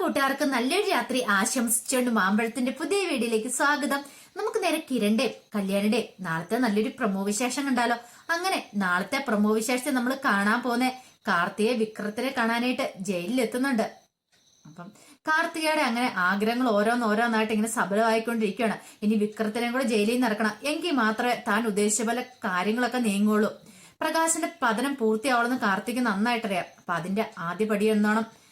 കൂട്ടുകാർക്ക് നല്ലൊരു രാത്രി ആശംസിച്ചുകൊണ്ട് മാമ്പഴത്തിന്റെ പുതിയ വീഡിയോയിലേക്ക് സ്വാഗതം. നമുക്ക് നേരെ കിരണ്ടേ കല്യാണിന്റെ നാളത്തെ നല്ലൊരു പ്രമോ വിശേഷം കണ്ടാലോ? അങ്ങനെ നാളത്തെ പ്രമോ വിശേഷത്തെ നമ്മൾ കാണാൻ പോന്നെ. കാർത്തിയെ വിക്രത്തിനെ കാണാനായിട്ട് ജയിലിൽ എത്തുന്നുണ്ട്. അപ്പം കാർത്തികയുടെ അങ്ങനെ ആഗ്രഹങ്ങൾ ഓരോന്നോരോന്നായിട്ട് ഇങ്ങനെ സബലമായിക്കൊണ്ടിരിക്കുകയാണ്. ഇനി വിക്രത്തിനെ കൂടെ ജയിലിൽ നിന്ന് ഇറക്കണം. എങ്കിൽ മാത്രമേ താൻ ഉദ്ദേശിച്ച പോലെ കാര്യങ്ങളൊക്കെ നീങ്ങുള്ളൂ. പ്രകാശിന്റെ പതനം പൂർത്തിയാവണമെന്ന് കാർത്തിക് നന്നായിട്ടറിയാം. അപ്പൊ അതിന്റെ ആദ്യപടി എന്നോണം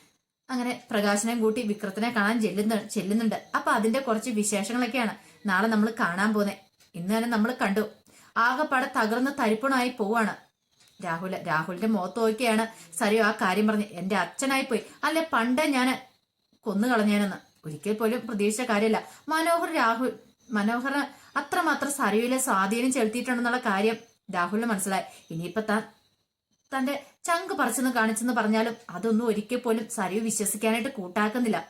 അങ്ങനെ പ്രകാശനം കൂട്ടി വിക്രത്തിനെ കാണാൻ ചെല്ലുന്നു ചെല്ലുന്നുണ്ട്. അപ്പൊ അതിന്റെ കുറച്ച് വിശേഷങ്ങളൊക്കെയാണ് നാളെ നമ്മൾ കാണാൻ പോന്നെ. ഇന്ന് തന്നെ നമ്മൾ കണ്ടു. ആകെപ്പാടെ തകർന്ന് തരിപ്പണമായി പോവാണ്. രാഹുൽ രാഹുലിന്റെ മുഖത്ത് നോക്കിയാണ് സരിയോ ആ കാര്യം പറഞ്ഞ്. എന്റെ അച്ഛനായി പോയി അല്ലെ പണ്ട് ഞാൻ കൊന്നു കളഞ്ഞേനെന്ന്. ഒരിക്കൽ പോലും പ്രതീക്ഷിച്ച കാര്യമല്ല മനോഹർ രാഹുൽ മനോഹർ അത്രമാത്രം സരിയിലെ സ്വാധീനം ചെലുത്തിയിട്ടുണ്ടെന്നുള്ള കാര്യം രാഹുലിന് മനസ്സിലായി. ഇനിയിപ്പൊ താൻ തന്റെ ചങ്ക് പറിച്ചെന്ന് കാണിച്ചെന്ന് പറഞ്ഞാലും അതൊന്നും ഒരിക്കൽ പോലും സരിയു വിശ്വസിക്കാനായിട്ട് കൂട്ടാക്കുന്നില്ല.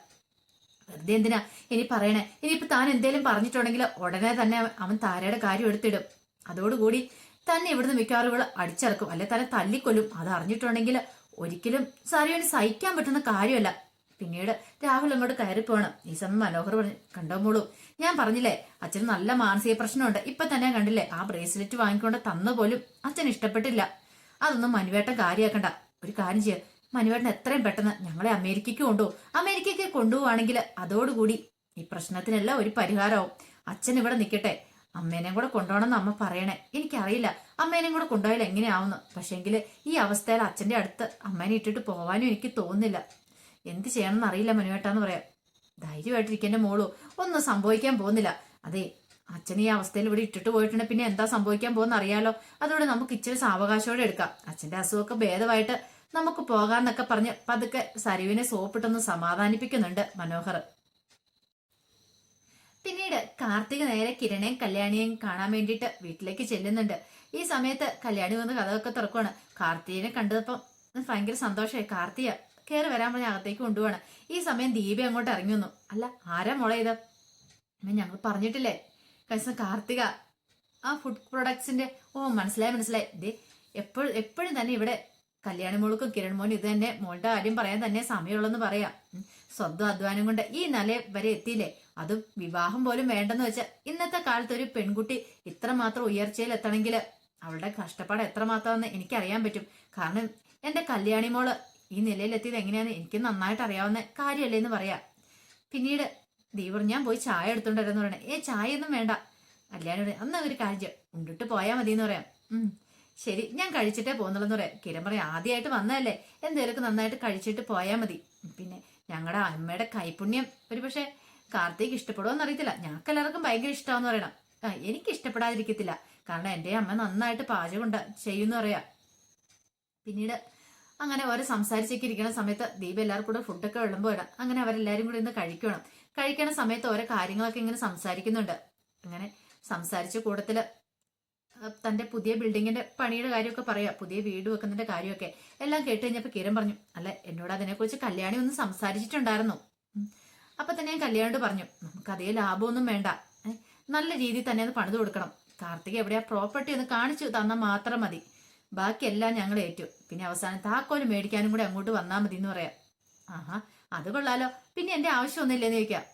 വെറുതെ എന്തിനാ ഇനി പറയണേ? ഇനിയിപ്പോ താൻ എന്തേലും പറഞ്ഞിട്ടുണ്ടെങ്കിൽ ഉടനെ തന്നെ അവൻ- താരയുടെ കാര്യം എടുത്തിടും. അതോടുകൂടി തന്നെ ഇവിടുന്ന് മിക്കവാറുകൾ അടിച്ചിറക്കും. അല്ലെ തന്നെ തല്ലിക്കൊല്ലും. അത് അറിഞ്ഞിട്ടുണ്ടെങ്കിൽ ഒരിക്കലും സരിയുവിന് സഹിക്കാൻ പറ്റുന്ന കാര്യമല്ല. പിന്നീട് രാഹുൽ അങ്ങോട്ട് കയറി പോകണം ഈ സമയം മനോഹർ പറഞ്ഞു കണ്ടോ മോളൂ ഞാൻ പറഞ്ഞില്ലേ അച്ഛന് നല്ല മാനസിക പ്രശ്നമുണ്ട്. ഇപ്പൊ തന്നെ കണ്ടില്ലേ ആ ബ്രേസ്ലെറ്റ് വാങ്ങിക്കൊണ്ട് തന്ന പോലും അച്ഛൻ ഇഷ്ടപ്പെട്ടില്ല. അതൊന്നും മനുവേട്ടൻ കാര്യമാക്കണ്ട ഒരു കാര്യം ചെയ്യ. മനുവേട്ടൻ എത്രയും പെട്ടെന്ന് ഞങ്ങളെ അമേരിക്കയ്ക്ക് കൊണ്ടുപോകും. അമേരിക്കയ്ക്ക് കൊണ്ടുപോവാണെങ്കിൽ അതോടുകൂടി ഈ പ്രശ്നത്തിനെല്ലാം ഒരു പരിഹാരമാവും. അച്ഛൻ ഇവിടെ നിൽക്കട്ടെ. അമ്മേനെയും കൂടെ കൊണ്ടുപോകണമെന്ന് അമ്മ പറയണേ. എനിക്കറിയില്ല. അമ്മേനെയും കൂടെ കൊണ്ടുപോയാൽ എങ്ങനെയാവുന്നു പക്ഷേങ്കിൽ ഈ അവസ്ഥയിൽ അച്ഛന്റെ അടുത്ത് അമ്മേനെ ഇട്ടിട്ട് പോകാനും എനിക്ക് തോന്നുന്നില്ല. എന്ത് ചെയ്യണമെന്ന് അറിയില്ല മനുവേട്ടാന്ന് പറയാം ധൈര്യമായിട്ടിരിക്കേണ്ട മോളു. ഒന്നും സംഭവിക്കാൻ പോകുന്നില്ല. അതെ അച്ഛൻ ഈ അവസ്ഥയിൽ ഇവിടെ ഇട്ടിട്ട് പോയിട്ടുണ്ട്. പിന്നെ എന്താ സംഭവിക്കാൻ പോകുന്ന അറിയാലോ? അതോടെ നമുക്ക് ഇച്ചിരി സാവകാശത്തോടെ എടുക്കാം. അച്ഛന്റെ അസുഖമൊക്കെ ഭേദമായിട്ട് നമുക്ക് പോകാന്നൊക്കെ പറഞ്ഞ് പതുക്കെ സരുവിനെ സോപ്പിട്ടൊന്ന് സമാധാനിപ്പിക്കുന്നുണ്ട് മനോഹർ. പിന്നീട് കാർത്തിക് നേരെ കിരണയും കല്യാണിയും കാണാൻ വേണ്ടിയിട്ട് വീട്ടിലേക്ക് ചെല്ലുന്നുണ്ട്. ഈ സമയത്ത് കല്യാണി വന്ന് കഥയൊക്കെ തുറക്കുവാണ്. കാർത്തികനെ കണ്ടതപ്പം ഭയങ്കര സന്തോഷമായി. കാർത്തിക കയറി വരാൻ പറഞ്ഞ അകത്തേക്ക് കൊണ്ടുപോവാണ്. ഈ സമയം ദീപ അങ്ങോട്ട് ഇറങ്ങി വന്നു. അല്ല ആരാ മോളെ ഇത്? ഞങ്ങൾ പറഞ്ഞിട്ടില്ലേ കഴിഞ്ഞ കാർത്തിക ആ ഫുഡ് പ്രൊഡക്ട്സിന്റെ ഓ മനസ്സിലായി മനസ്സിലായി. ദേ എപ്പോഴും എപ്പോഴും തന്നെ ഇവിടെ കല്യാണി മോൾക്കും കിരൺ മോനും ഇത് തന്നെ മോളുടെ കാര്യം പറയാൻ തന്നെ സമയമുള്ളെന്ന് പറയാ. സ്വന്തം അധ്വാനം കൊണ്ട് ഈ നില വരെ എത്തിയില്ലേ? അതും വിവാഹം പോലും വേണ്ടെന്ന് വെച്ചാൽ ഇന്നത്തെ കാലത്ത് ഒരു പെൺകുട്ടി ഇത്രമാത്രം ഉയർച്ചയിൽ എത്തണമെങ്കിൽ അവളുടെ കഷ്ടപ്പാട് എത്രമാത്രമെന്ന് എനിക്കറിയാൻ പറ്റും. കാരണം എന്റെ കല്യാണി മോൾ ഈ നിലയിലെത്തിയത് എങ്ങനെയാന്ന് എനിക്ക് നന്നായിട്ട് അറിയാവുന്ന കാര്യമല്ലേ എന്ന് പറയാം. പിന്നീട് ദീപർ ഞാൻ പോയി ചായ എടുത്തോണ്ട് വരാന്ന് പറയണേ. ഏ ചായ ഒന്നും വേണ്ട. കല്യാണം അന്ന് ഒരു കാര്യം. ഉണ്ടിട്ട് പോയാൽ മതി എന്ന് പറയാം ശരി ഞാൻ കഴിച്ചിട്ടേ പോകുന്നുള്ളെന്ന് പറയാം. കിരൺ പറയാം ആദ്യമായിട്ട് വന്നതല്ലേ എന്തേലൊക്കെ നന്നായിട്ട് കഴിച്ചിട്ട് പോയാൽ മതി. പിന്നെ ഞങ്ങളുടെ അമ്മയുടെ കൈപുണ്യം ഒരു പക്ഷേ കാർത്തിക് ഇഷ്ടപ്പെടുമോന്ന് അറിയത്തില്ല. ഞങ്ങൾക്ക് എല്ലാവർക്കും ഭയങ്കര ഇഷ്ടമാന്ന് പറയണം. ആ എനിക്ക് ഇഷ്ടപ്പെടാതിരിക്കത്തില്ല. കാരണം എന്റെ അമ്മ നന്നായിട്ട് പാചകം ഉണ്ട് ചെയ്യുമെന്ന് പറയാം. പിന്നീട് അങ്ങനെ ഓരോ സംസാരിച്ചൊക്കെ ഇരിക്കുന്ന സമയത്ത് ദീപ എല്ലാവർക്കും കൂടെ ഫുഡൊക്കെ വിളമ്പോ ഇടാം അങ്ങനെ അവരെല്ലാരും കൂടി ഇന്ന് കഴിക്കണം. കഴിക്കണ സമയത്ത് ഓരോ കാര്യങ്ങളൊക്കെ ഇങ്ങനെ സംസാരിക്കുന്നുണ്ട്. അങ്ങനെ സംസാരിച്ച കൂട്ടത്തിൽ തന്റെ പുതിയ ബിൽഡിങ്ങിന്റെ പണിയുടെ കാര്യമൊക്കെ പറയാ പുതിയ വീട് വെക്കുന്നതിന്റെ കാര്യമൊക്കെ. എല്ലാം കേട്ട് കഴിഞ്ഞപ്പോ കിരൺ പറഞ്ഞു അല്ല എന്നോട് അതിനെക്കുറിച്ച് കല്യാണി ഒന്ന് സംസാരിച്ചിട്ടുണ്ടായിരുന്നു. അപ്പൊ തന്നെ ഞാൻ കല്യാണിയോട് പറഞ്ഞു നമുക്ക് അതേ ലാഭമൊന്നും വേണ്ട. നല്ല രീതിയിൽ തന്നെ അത് പണിത് കൊടുക്കണം. കാർത്തിക് എവിടെയാ പ്രോപ്പർട്ടി ഒന്ന് കാണിച്ചു തന്നാൽ മാത്രം മതി. ബാക്കിയെല്ലാം ഞങ്ങൾ ഏറ്റു. പിന്നെ അവസാനം താക്കോൽ മേടിക്കാനും കൂടെ അങ്ങോട്ട് വന്നാൽ മതി എന്ന് പറയാം. ആഹാ അത് കൊള്ളാലോ. പിന്നെ എന്റെ ആവശ്യമൊന്നുമില്ലെന്ന് ചോദിക്കാം.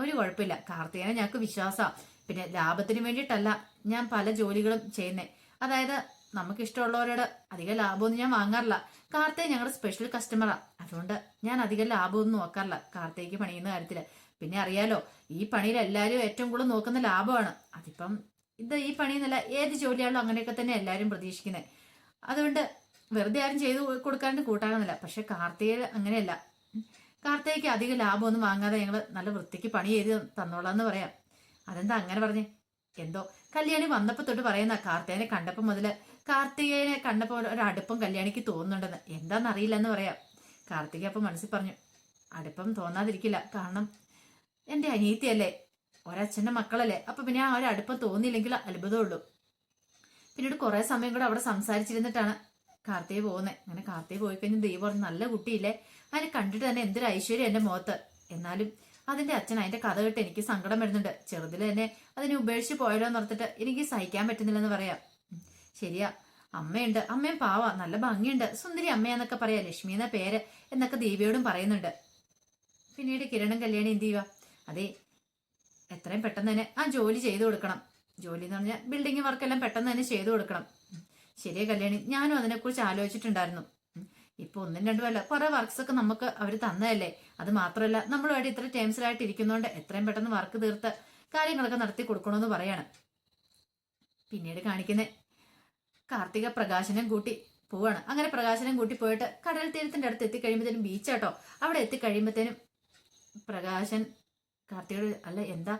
ഒരു കുഴപ്പമില്ല. കാർത്തികനെ ഞങ്ങൾക്ക് വിശ്വാസമാണ് പിന്നെ ലാഭത്തിന് വേണ്ടിയിട്ടല്ല ഞാൻ പല ജോലികളും ചെയ്യുന്നേ. അതായത് നമുക്ക് ഇഷ്ടമുള്ളവരോട് അധികം ലാഭമൊന്നും ഞാൻ വാങ്ങാറില്ല. കാർത്തിക ഞങ്ങളുടെ സ്പെഷ്യൽ കസ്റ്റമറാ അതുകൊണ്ട് ഞാൻ അധികം ലാഭമൊന്നും നോക്കാറില്ല. കാർത്തേക്ക് പണിയുന്ന കാര്യത്തിൽ പിന്നെ അറിയാലോ ഈ പണിയിൽ എല്ലാവരും ഏറ്റവും കൂടുതൽ നോക്കുന്ന ലാഭമാണ്. അതിപ്പം ഇത് ഈ പണിയെന്നല്ല ഏത് ജോലിയാണല്ലോ അങ്ങനെയൊക്കെ തന്നെ എല്ലാവരും പ്രതീക്ഷിക്കുന്നത് അതുകൊണ്ട് വെറുതെ ആരും ചെയ്തു കൊടുക്കാണ്ട് കൂട്ടാകുന്നില്ല പക്ഷെ കാർത്തിക അങ്ങനെയല്ല. കാർത്തികയ്ക്ക് അധികം ലാഭമൊന്നും വാങ്ങാതെ ഞങ്ങൾ നല്ല വൃത്തിക്ക് പണി ചെയ്ത് തന്നോളാന്ന് പറയാം. അതെന്താ അങ്ങനെ പറഞ്ഞേ? എന്തോ? കല്യാണി വന്നപ്പോൾ തൊട്ട് പറയുന്ന കാർത്തികനെ കണ്ടപ്പോൾ മുതൽ കാർത്തികേനെ കണ്ടപ്പോൾ ഒരു അടുപ്പം കല്യാണിക്ക് തോന്നുന്നുണ്ടെന്ന്. എന്താണെന്നറിയില്ല എന്ന് പറയാം. കാർത്തിക അപ്പൊ മനസ്സിൽ പറഞ്ഞു അടുപ്പം തോന്നാതിരിക്കില്ല. കാരണം എന്റെ അനിയത്തിയല്ലേ? ഒരച്ഛന്റെ മക്കളല്ലേ? അപ്പൊ പിന്നെ ആ അടുപ്പം തോന്നിയില്ലെങ്കിൽ അത്ഭുതമുള്ളൂ. പിന്നീട് കുറേ സമയം കൂടെ അവിടെ സംസാരിച്ചിരുന്നിട്ടാണ് കാർത്തിക പോകുന്നത് അങ്ങനെ കാർത്തിയെ പോയി കഴിഞ്ഞാൽ ദൈവം പറഞ്ഞു നല്ല കുട്ടിയില്ലേ. അതിനെ കണ്ടിട്ട് തന്നെ എന്തൊരു ഐശ്വര്യം എന്റെ മുഖത്ത്. എന്നാലും അതിന്റെ അച്ഛൻ അതിന്റെ കഥ കേട്ട് എനിക്ക് സങ്കടം വരുന്നുണ്ട്. ചെറുതിൽ തന്നെ അതിനെ ഉപേക്ഷിച്ച് പോയല്ലോ എന്ന് ഓർത്തിട്ട് എനിക്ക് സഹിക്കാൻ പറ്റുന്നില്ലെന്ന് പറയാം. ശരിയാ. അമ്മയുണ്ട്. അമ്മയും പാവ. നല്ല ഭംഗിയുണ്ട്. സുന്ദരി അമ്മയാന്നൊക്കെ പറയാ. ലക്ഷ്മി എന്ന പേര് എന്നൊക്കെ ദേവിയോടും പറയുന്നുണ്ട്. പിന്നീട് കിരണും കല്യാണി എന്ത് ചെയ്യുക അതെ എത്രയും പെട്ടെന്ന് തന്നെ ആ ജോലി ചെയ്തു കൊടുക്കണം. ജോലി എന്ന് പറഞ്ഞാൽ ബിൽഡിംഗ് വർക്കെല്ലാം പെട്ടെന്ന് തന്നെ ചെയ്തു കൊടുക്കണം. ശരിയാ കല്യാണി. ഞാനും അതിനെക്കുറിച്ച് ആലോചിച്ചിട്ടുണ്ടായിരുന്നു. ഇപ്പൊ ഒന്നും രണ്ടുമല്ല. കുറേ കുറെ വർക്ക്സ് ഒക്കെ നമുക്ക് അവർ തന്നതല്ലേ? അത് മാത്രമല്ല നമ്മളുമായിട്ട് ഇത്ര ടേംസിലായിട്ട് ഇരിക്കുന്നതുകൊണ്ട് എത്രയും പെട്ടെന്ന് വർക്ക് തീർത്ത് കാര്യങ്ങളൊക്കെ നടത്തി കൊടുക്കണമെന്ന് പറയാണ്. പിന്നീട് കാണിക്കുന്നത് കാർത്തിക പ്രകാശനം കൂട്ടി പോവാണ്. അങ്ങനെ പ്രകാശനം കൂട്ടി പോയിട്ട് കടൽ തീരത്തിന്റെ അടുത്ത് എത്തിക്കഴിയുമ്പോഴത്തേനും ബീച്ചാട്ടോ. അവിടെ എത്തിക്കഴിയുമ്പോഴത്തേനും പ്രകാശൻ കാർത്തിക അല്ല എന്താ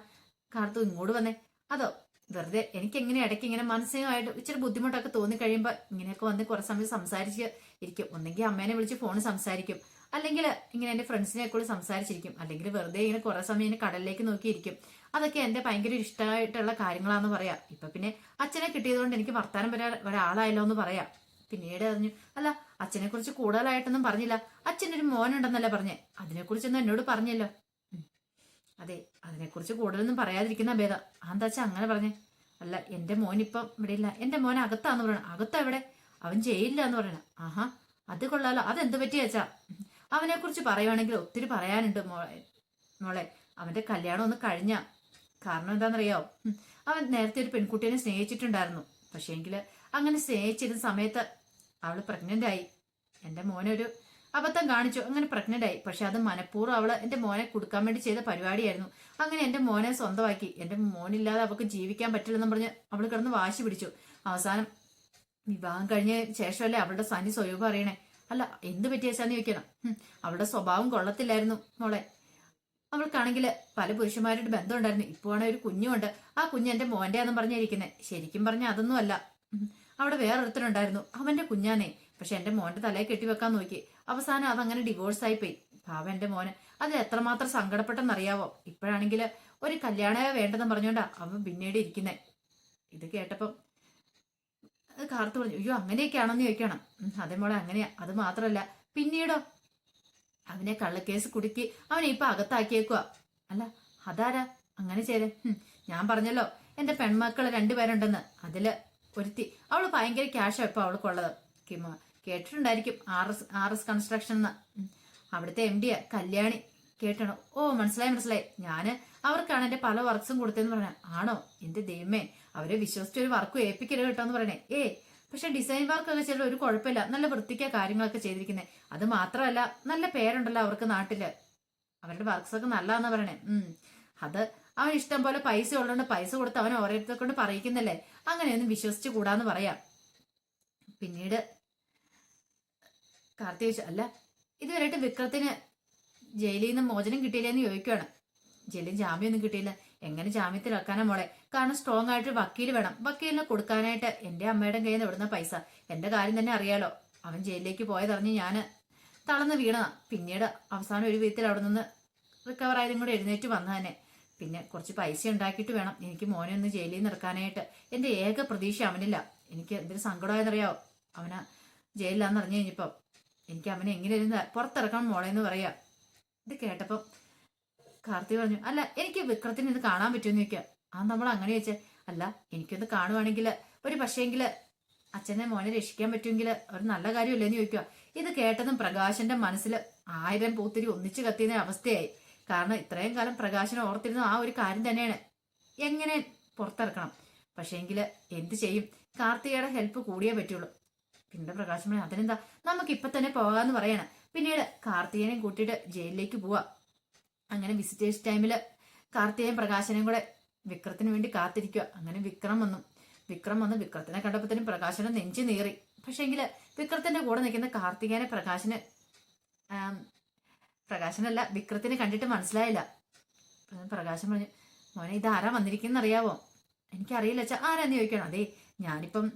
കാർത്തു ഇങ്ങോട്ട് വന്നേ? അതോ വെറുതെ എനിക്ക് എങ്ങനെ ഇടയ്ക്ക് ഇങ്ങനെ മാനസികമായിട്ട് ഇച്ചിരി ബുദ്ധിമുട്ടൊക്കെ തോന്നി കഴിയുമ്പോൾ ഇങ്ങനെയൊക്കെ വന്ന് കുറേ സമയം സംസാരിച്ച് ഇരിക്കും. ഒന്നെങ്കിൽ അമ്മേനെ വിളിച്ച് ഫോണിൽ സംസാരിക്കും. അല്ലെങ്കിൽ ഇങ്ങനെ എന്റെ ഫ്രണ്ട്സിനെ കൂടെ സംസാരിച്ചിരിക്കും. അല്ലെങ്കിൽ വെറുതെ ഇങ്ങനെ കുറേ സമയം ഇങ്ങനെ കടലിലേക്ക് നോക്കിയിരിക്കും. അതൊക്കെ എന്റെ ഭയങ്കര ഇഷ്ടമായിട്ടുള്ള കാര്യങ്ങളാണെന്ന് പറയാം. ഇപ്പൊ പിന്നെ അച്ഛനെ കിട്ടിയതുകൊണ്ട് എനിക്ക് വർത്താനം വരാൻ ഒരാളായല്ലോ എന്ന് പറയാം. പിന്നീട് അറിഞ്ഞു അല്ല അച്ഛനെ കുറിച്ച് കൂടുതലായിട്ടൊന്നും പറഞ്ഞില്ല. അച്ഛനൊരു മോനുണ്ടെന്നല്ലേ പറഞ്ഞേ. അതിനെക്കുറിച്ചൊന്നും എന്നോട് പറഞ്ഞല്ലോ. അതെ അതിനെക്കുറിച്ച് കൂടുതലൊന്നും പറയാതിരിക്കുന്ന ഭേദ. വെച്ചാൽ അങ്ങനെ പറഞ്ഞേ? അല്ല എന്റെ മോൻ ഇപ്പം ഇവിടെ ഇല്ല എന്റെ മോൻ അകത്താന്ന് പറയണം. അകത്താ ഇവിടെ അവൻ ജയിലില്ല എന്ന് പറയണം. ആഹാ അത് കൊള്ളാലോ. അതെന്ത് പറ്റിയ വെച്ചാ അവനെ കുറിച്ച് പറയുവാണെങ്കിൽ ഒത്തിരി പറയാനുണ്ട് മോളെ മോളെ. അവന്റെ കല്യാണം ഒന്ന് കഴിഞ്ഞ. കാരണം എന്താണെന്നറിയോ അവൻ നേരത്തെ ഒരു പെൺകുട്ടിയെ സ്നേഹിച്ചിട്ടുണ്ടായിരുന്നു. പക്ഷേങ്കിൽ അങ്ങനെ സ്നേഹിച്ചിരുന്ന സമയത്ത് അവൾ പ്രഗ്നന്റ് ആയി. എന്റെ മോനൊരു അബദ്ധം കാണിച്ചു. അങ്ങനെ പ്രഗ്നന്റ് ആയി. പക്ഷെ അത് മനഃപൂർവം അവൾ എന്റെ മോനെ കൊടുക്കാൻ വേണ്ടി ചെയ്ത പരിപാടിയായിരുന്നു. അങ്ങനെ എന്റെ മോനെ സ്വന്തമാക്കി. എന്റെ മോനില്ലാതെ അവൾക്ക് ജീവിക്കാൻ പറ്റില്ലെന്ന് പറഞ്ഞ് അവൾ കിടന്ന് വാശി പിടിച്ചു. അവസാനം വിവാഹം കഴിഞ്ഞ ശേഷമല്ലേ അവളുടെ സനി സ്വയൂപം അറിയണേ? അല്ല എന്ത് പറ്റിയച്ചാന്ന് ചോദിക്കണം. അവളുടെ സ്വഭാവം കൊള്ളത്തില്ലായിരുന്നു മോളെ. അവൾക്കാണെങ്കിൽ പല പുരുഷന്മാരുടെ ബന്ധമുണ്ടായിരുന്നു. ഇപ്പോഴാണ് ഒരു കുഞ്ഞുണ്ട് ആ കുഞ്ഞ് എന്റെ മോന്റെയാന്ന് പറഞ്ഞിരിക്കുന്നത് ശരിക്കും പറഞ്ഞ അതൊന്നും അല്ല. അവിടെ വേറൊരുത്തനുണ്ടായിരുന്നു അവന്റെ കുഞ്ഞാനെ പക്ഷെ എന്റെ മോന്റെ തലയെ കെട്ടിവെക്കാൻ നോക്കി. അവസാനം അതങ്ങനെ ഡിവോഴ്സ് ആയി പോയി പാവം എന്റെ മോന്. അത് എത്രമാത്രം സങ്കടപ്പെട്ടെന്നറിയാവോ? ഇപ്പോഴാണെങ്കിൽ ഒരു കല്യാണമേ വേണ്ടെന്ന് പറഞ്ഞോണ്ടാ അവൻ പിന്നീട് ഇരിക്കുന്നേ. ഇത് കേട്ടപ്പം കാർത്തു പറഞ്ഞു അയ്യോ അങ്ങനെയൊക്കെയാണെന്ന് ചോദിക്കണം. അതെ മോളെ അങ്ങനെയാ. അത് മാത്രമല്ല പിന്നീടോ? അവനെ കള്ളക്കേസ് കുടുക്കി അവനെ ഇപ്പൊ അകത്താക്കിയേക്കുക അല്ല അതാരാ? അങ്ങനെ ചെയ്തേ. ഞാൻ പറഞ്ഞല്ലോ എന്റെ പെൺമക്കൾ രണ്ടുപേരുണ്ടെന്ന്. അതിൽ ഒരുത്തി. അവൾ ഭയങ്കര ക്യാഷാ ഇപ്പൊ അവൾക്കുള്ളത് കിമ കേട്ടിട്ടുണ്ടായിരിക്കും. R S R S construction എന്ന് അവിടുത്തെ എം ഡിയാ കല്യാണി കേട്ടണോ? ഓ മനസ്സിലായി മനസ്സിലായി. ഞാൻ അവർക്കാണ് എന്റെ പല വർക്ക്സും കൊടുത്തതെന്ന് പറഞ്ഞ. ആണോ? എന്റെ ദൈവമേ അവരെ വിശ്വസിച്ച് ഒരു വർക്കും ഏൽപ്പിക്കരുത് കേട്ടോ എന്ന് പറയണേ. ഏ പക്ഷെ ഡിസൈൻ വർക്കൊക്കെ ചെയ്ത ഒരു കുഴപ്പമില്ല. നല്ല വൃത്തിക്കാ കാര്യങ്ങളൊക്കെ ചെയ്തിരിക്കുന്നത് അത് മാത്രമല്ല നല്ല പേരുണ്ടല്ലോ അവർക്ക് നാട്ടിൽ. അവരുടെ വർക്ക്സ് ഒക്കെ നല്ലതാന്ന് പറയണേ. ഉം. അത് അവൻ ഇഷ്ടം പോലെ പൈസ ഉള്ളതുകൊണ്ട് പൈസ കൊടുത്ത് അവൻ ഓരോരുത്തരെ കൊണ്ട് പറയിക്കുന്നല്ലേ? അങ്ങനെയൊന്നും വിശ്വസിച്ച് കൂടാന്ന് പറയാം. പിന്നീട് കാർത്തിക അല്ല ഇതുവരെയായിട്ട് വിക്രത്തിന് ജയിലിൽ നിന്ന് മോചനം കിട്ടിയില്ലെന്ന് ചോദിക്കുകയാണ് ജയിലിൽ ജാമ്യമൊന്നും കിട്ടിയില്ല. എങ്ങനെ ജാമ്യത്തിൽ വെക്കാനാ മോളെ? കാരണം സ്ട്രോങ് ആയിട്ട് വക്കീൽ വേണം. വക്കീലിനെ കൊടുക്കാനായിട്ട് എന്റെ അമ്മയുടെ കയ്യിൽ നിന്ന് ഇവിടുന്ന പൈസ? എന്റെ കാര്യം തന്നെ അറിയാലോ. അവൻ ജയിലിലേക്ക് പോയതറിഞ്ഞ് ഞാൻ തളർന്ന് വീണതാ. പിന്നീട് അവസാനം ഒരു വിധത്തിൽ അവിടെ നിന്ന് റിക്കവർ ആയതും കൂടെ എഴുന്നേറ്റ് വന്ന തന്നെ പിന്നെ കുറച്ച് പൈസ ഉണ്ടാക്കിയിട്ട് വേണം. എനിക്ക് മോനെ ഒന്ന് ജയിലിൽ നിന്ന് ഇറക്കാനായിട്ട്. എന്റെ ഏക പ്രതീക്ഷ അവനില്ല. എനിക്ക് എന്തൊരു സങ്കടമായെന്നറിയാവോ? അവനാ ജയിലിലാന്ന് കഴിഞ്ഞപ്പം. എനിക്ക് അവനെ എങ്ങനെയായിരുന്നു പുറത്തിറക്കണം മോളെ എന്ന് പറയാ. ഇത് കേട്ടപ്പം കാർത്തി പറഞ്ഞു അല്ല എനിക്ക് വിക്രത്തിന് ഇത് കാണാൻ പറ്റുമെന്ന് ചോദിക്കുക ആ നമ്മൾ അങ്ങനെ ചോദിച്ച. അല്ല എനിക്കൊന്ന് കാണുവാണെങ്കിൽ ഒരു പക്ഷേങ്കിൽ അച്ഛനെ മോനെ രക്ഷിക്കാൻ പറ്റുമെങ്കിൽ ഒരു നല്ല കാര്യമല്ലേന്ന് ചോദിക്കുക ഇത് കേട്ടതും പ്രകാശന്റെ മനസ്സിൽ ആയിരം പൂത്തിരി ഒന്നിച്ചു കത്തിയുന്ന അവസ്ഥയായി. കാരണം ഇത്രയും കാലം പ്രകാശനെ ഓർത്തിരുന്ന ആ ഒരു കാര്യം തന്നെയാണ്. എങ്ങനെ പുറത്തിറക്കണം? പക്ഷേങ്കിൽ എന്ത് ചെയ്യും? കാർത്തികയുടെ ഹെൽപ്പ് കൂടിയേ പറ്റുള്ളൂ. പിന്നെ പ്രകാശം പറയാം അതിനെന്താ? നമുക്ക് ഇപ്പൊ തന്നെ പോകാന്ന് പറയാണ്. പിന്നീട് കാർത്തികനെയും കൂട്ടിയിട്ട് ജയിലിലേക്ക് പോവാ. അങ്ങനെ വിസിറ്റേഴ്സ് ടൈമിൽ കാർത്തികയും പ്രകാശനെയും കൂടെ വിക്രത്തിന് വേണ്ടി കാത്തിരിക്കുക അങ്ങനെ വിക്രം വന്നു. വിക്രം വന്ന് വിക്രത്തിനെ കണ്ടപ്പോഴത്തേനും പ്രകാശനെ നെഞ്ചു നീറി. പക്ഷേങ്കിൽ വിക്രത്തിന്റെ കൂടെ നിൽക്കുന്ന കാർത്തികേനെ പ്രകാശന് പ്രകാശനല്ല വിക്രത്തിനെ കണ്ടിട്ട് മനസ്സിലായില്ല. പ്രകാശൻ പറഞ്ഞു മോനെ ഇത് ആരാ വന്നിരിക്കുന്ന അറിയാവോ എനിക്കറിയില്ല അച്ഛാ ആരാന്ന് ചോദിക്കണം അതെ ഞാനിപ്പം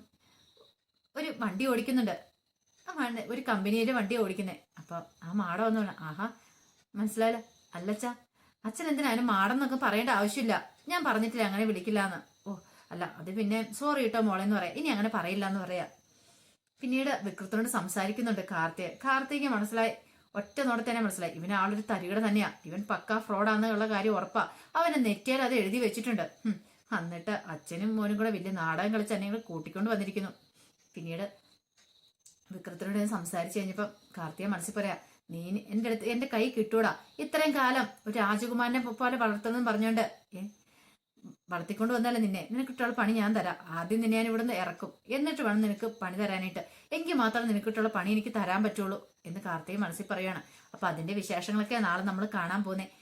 ഒരു വണ്ടി ഓടിക്കുന്നുണ്ട്. ആ ഒരു കമ്പനിയുടെ വണ്ടി ഓടിക്കുന്നേ. അപ്പൊ ആ മാടം ഒന്നും ആഹാ മനസ്സിലായില്ല. അല്ലച്ച അച്ഛൻ എന്തിനാ അതിന് എന്നൊക്കെ പറയേണ്ട ആവശ്യമില്ല. ഞാൻ പറഞ്ഞിട്ടില്ല അങ്ങനെ വിളിക്കില്ല എന്ന് ഓ അല്ല അത് പിന്നെ സോറി കേട്ടോ മോളെ എന്ന് പറയാം. ഇനി അങ്ങനെ പറയില്ല എന്ന് പറയാ. പിന്നീട് വിക്രത്തിനോട് സംസാരിക്കുന്നുണ്ട് കാർത്തിക. കാർത്തിക മനസ്സിലായി. ഒറ്റ നോടെ തന്നെ മനസ്സിലായി. ഇവൻ ആളൊരു തരികട തന്നെയാ. ഇവൻ പക്ക ഫ്രോഡാന്നുള്ള കാര്യം ഉറപ്പാ. അവനെ നെറ്റിയാൽ അത് എഴുതി വെച്ചിട്ടുണ്ട്. എന്നിട്ട് അച്ഛനും മോനും കൂടെ വലിയ നാടകം കളിച്ച് കൂടെ കൂട്ടിക്കൊണ്ട് വന്നിരിക്കുന്നു. പിന്നീട് വിക്രത്തിനോട് ഞാൻ സംസാരിച്ചു കഴിഞ്ഞപ്പം കാർത്തിക മനസ്സിൽ പറയാ നീ എന്റെ അടുത്ത് എന്റെ കൈ കിട്ടൂടാ. ഇത്രയും കാലം ഒരു രാജകുമാരനെ പോലെ വളർത്തുന്നെന്ന് പറഞ്ഞോണ്ട് ഏ? വളർത്തിക്കൊണ്ട് വന്നാലേ നിന്നെ? നിനക്ക് ഇട്ടുള്ള പണി ഞാൻ തരാം. ആദ്യം നിന്നെ ഞാൻ ഇവിടുന്ന് ഇറക്കും. എന്നിട്ട് വേണം നിനക്ക് പണി തരാനായിട്ട്. എങ്കിൽ മാത്രം നിനക്ക് ഇട്ടുള്ള പണി എനിക്ക് തരാൻ പറ്റുള്ളൂ. എന്ന് കാർത്തിക മനസ്സിൽ പറയുകയാണ് അപ്പൊ അതിന്റെ വിശേഷങ്ങളൊക്കെ നാളെ നമ്മൾ കാണാൻ പോകുന്നത്